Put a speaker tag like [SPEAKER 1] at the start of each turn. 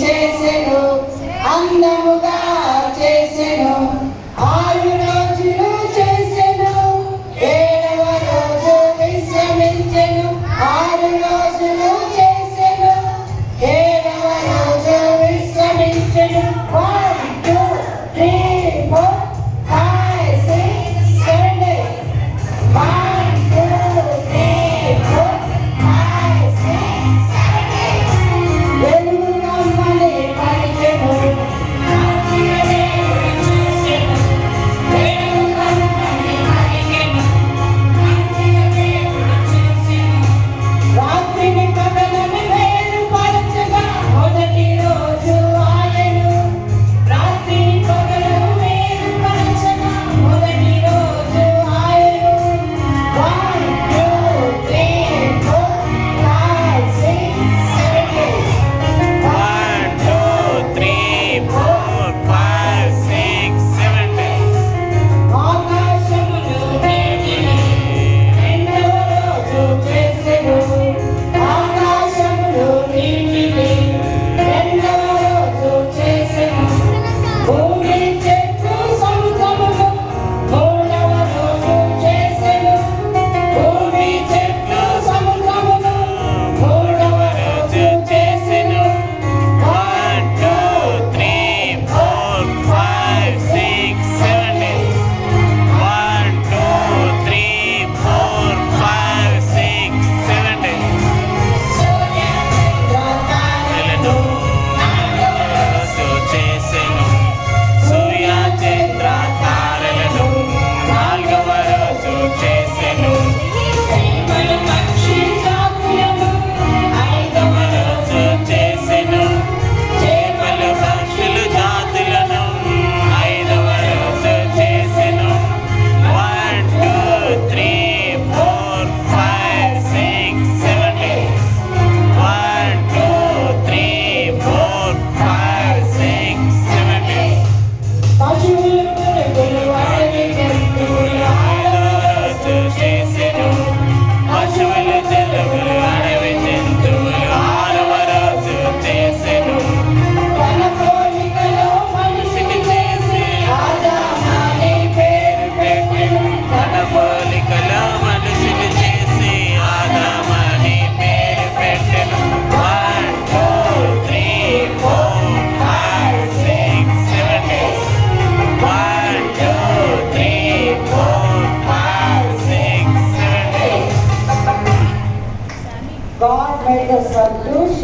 [SPEAKER 1] Jesus, and the the solution